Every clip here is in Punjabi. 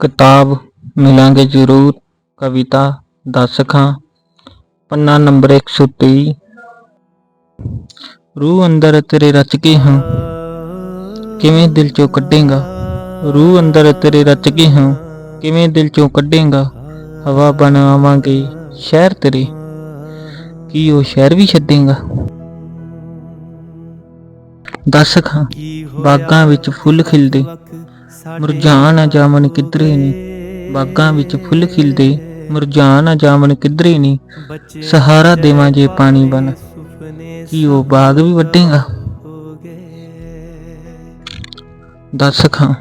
ਕਿਤਾਬ ਮਿਲਾਂਗੇ ਜ਼ਰੂਰ ਕਵਿਤਾ ਦੱਸ ਖਾਂ ਪੰਨਾ ਨੰਬਰ 123 ਰੂਹ ਅੰਦਰ ਤੇਰੇ ਰਚ ਕੇ ਹਾਂ ਕਿਵੇਂ ਦਿਲ ਚੋਂ ਕੱਢੇਗਾ ਰੂਹ ਅੰਦਰ ਤੇਰੇ ਰਚ ਕੇ ਹਾਂ ਕਿਵੇਂ ਦਿਲ ਚੋਂ ਕੱਢੇਗਾ ਹਵਾ ਬਣਾਵਾਂਗੇ ਸ਼ਹਿਰ ਤੇਰੇ ਕੀ ਉਹ ਸ਼ਹਿਰ ਵੀ ਛੱਡੇਗਾ ਦੱਸ ਖਾਂ ਬਾਗਾਂ ਵਿੱਚ ਫੁੱਲ ਖਿਲਦੇ ਮੁਰਝਾ ਨਾ ਜਾਵਣ ਕਿਧਰੇ ਨੀ। ਬਾਗਾਂ ਵਿੱਚ ਫੁੱਲ ਖਿਲਦੇ ਮੁਰਝਾ ਨਾ ਜਾਵਣ ਕਿਧਰੇ ਨੀ। ਸਹਾਰਾ ਦੇਵਾਂ ਜੇ ਪਾਣੀ ਬਨ ਕੀ ਉਹ ਬਾਗ ਵੀ ਵੱਡੇਗਾ? ਦੱਸ ਖਾਂ।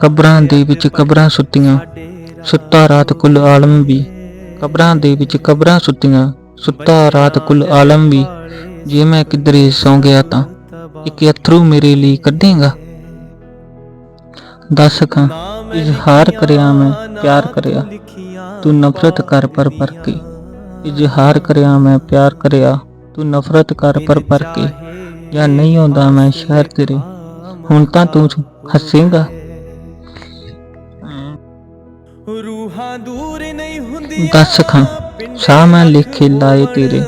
ਕਬਰਾਂ ਦੇ ਵਿੱਚ ਕਬਰਾਂ ਸੁੱਤੀਆਂ, ਸੁੱਤਾ ਰਾਤ ਕੁੱਲ ਆਲਮ ਵੀ। ਕਬਰਾਂ ਦੇ ਵਿੱਚ ਕਬਰਾਂ ਸੁੱਤੀਆਂ, ਸੁੱਤਾ ਰਾਤ ਕੁੱਲ ਆਲਮ ਵੀ। ਜੇ ਮੈਂ ਕਿਧਰੇ ਸੌਂ ਗਿਆ ਤਾਂ, ਇੱਕ ਅਥਰੂ ਮੇਰੇ ਲਈ ਕੱਢੇਗਾ। ਦੱਸ ਖਾਂ ਇਜ਼ਹਾਰ ਕਰਿਆ ਮੈਂ ਪਿਆਰ ਕਰਿਆ। ਤੂੰ ਨਫ਼ਰਤ ਕਰ ਪਰ ਪਰ ਕੇ ਇਜ਼ਹਾਰ ਕਰਿਆ ਮੈਂ ਪਿਆਰ ਕਰਿਆ। ਤੂੰ ਨਫ਼ਰਤ ਕਰ ਪਰ ਪਰ ਕੇ ਜਾਂ ਨਹੀਂ ਆਉਂਦਾ ਮੈਂ ਸ਼ਹਿਰ ਤੇਰੇ। ਹੁਣ ਤਾਂ ਤੂੰ ਹੱਸੇਂਗਾ। ਰੂਹਾਂ ਦੂਰ ਨਹੀਂ ਹੁੰਦੀਆਂ ਦੱਸ ਖਾਂ ਸਾਹ ਮੈਂ ਲਿਖੇ ਲਾਏ ਤੇਰੇ।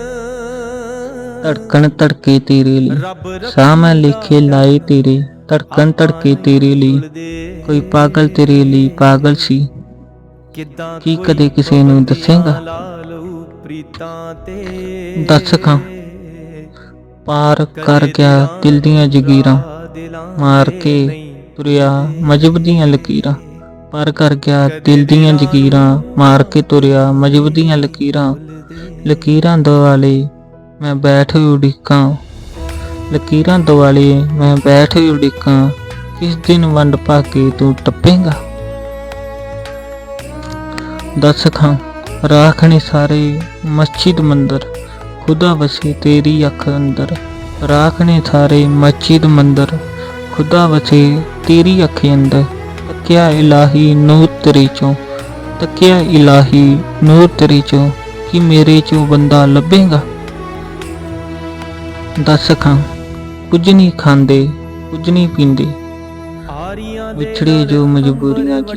ਧੜਕਣ ਧੜਕੇ ਤੇਰੇ ਲਈ। ਸਾਹ ਮੈਂ ਲਿਖੇ ਲਾਏ ਤੇਰੇ। ਧੜਕਣ ਧੜਕੇ ਤੇਰੇ ਲਈ। ਕੋਈ ਪਾਗਲ ਤੇਰੇ ਲਈ ਪਾਗਲ ਸੀ। ਕੀ ਕਦੇ ਕਿਸੇ ਨੂੰ ਦੱਸੇਗਾ? ਦੱਸ ਖਾਂ ਪਾਰ ਕਰ ਗਿਆ ਦਿਲ ਦੀਆਂ ਜਗੀਰਾਂ। ਮਾਰ ਕੇ ਤੁਰਿਆ ਮਜਬ ਦੀਆਂ ਲਕੀਰਾਂ। ਪਾਰ ਕਰ ਗਿਆ ਦਿਲ ਦੀਆਂ ਜਗੀਰਾਂ। ਮਾਰ ਕੇ ਤੁਰਿਆ ਮਜਬ ਦੀਆਂ ਲਕੀਰਾਂ। ਲਕੀਰਾਂ ਦੁਆਲੇ ਮੈਂ ਬੈਠ ਉਡੀਕਾਂ। ਲਕੀਰਾਂ ਦੁਆਲੇ ਮੈਂ ਬੈਠ ਉਡੀਕਾਂ, ਕਿਸ ਦਿਨ ਵੰਡ ਪਾ ਕੇ ਤੂੰ ਟੱਪੇਗਾ? ਦੱਸ ਖਾਂ ਰਾਖਣੇ ਸਾਰੇ ਮਸਜਿਦ ਮੰਦਰ, ਖੁਦਾ ਵਸੇ ਤੇਰੀ ਅੱਖ ਅੰਦਰ। ਰਾਖਣੇ ਸਾਰੇ ਮਸਜਿਦ ਮੰਦਰ, ਖੁਦਾ ਵਸੇ ਤੇਰੀ ਅੱਖ ਅੰਦਰ। ਤੱਕਿਆ ਇਲਾਹੀ ਨੂਰ ਤੇਰੇ ਚੋਂ, ਤੱਕਿਆ ਇਲਾਹੀ ਨੂਰ ਤੇਰੇ ਚੋਂ, ਕਿ ਮੇਰੇ ਚੋਂ ਬੰਦਾ ਲੱਭੇਗਾ? ਦੱਸ ਖਾਂ ਕੁਝ ਨਹੀਂ ਖਾਂਦੇ, ਕੁਝ ਨਹੀਂ ਪੀਂਦੇ। ਆਰੀਆਂ ਵਿਛੜੇ ਜੋ ਮਜਬੂਰੀਆਂ 'ਚ,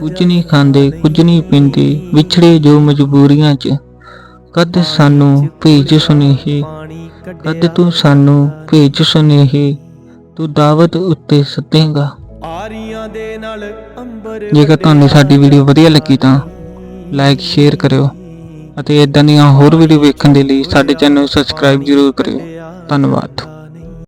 ਕੁਝ ਨਹੀਂ ਖਾਂਦੇ, ਕੁਝ ਨਹੀਂ ਪੀਂਦੇ। ਵਿਛੜੇ ਜੋ ਮਜਬੂਰੀਆਂ 'ਚ, ਕਦ ਸਾਨੂੰ ਭੇਜ ਸੁਨੇਹੇ। ਕਦ ਤੂੰ ਸਾਨੂੰ ਭੇਜ ਸੁਨੇਹੇ, ਤੂੰ ਦਾਵਤ ਉੱਤੇ ਸੱਦੇਗਾ ਆਰੀਆਂ ਦੇ ਨਾਲ ਅੰਬਰ ਜੇਕਰ ਤੁਹਾਨੂੰ ਸਾਡੀ ਵੀਡੀਓ ਵਧੀਆ ਲੱਗੀ ਤਾਂ ਲਾਈਕ, ਸ਼ੇਅਰ ਕਰਿਓ ਅਤੇ ਇਦਾਂ ਦੀਆਂ ਹੋਰ ਵੀਡੀਓ ਵੇਖਣ ਦੇ ਲਈ ਸਾਡੇ ਚੈਨਲ ਨੂੰ ਸਬਸਕ੍ਰਾਈਬ ਜ਼ਰੂਰ ਕਰਿਓ। ਧੰਨਵਾਦ।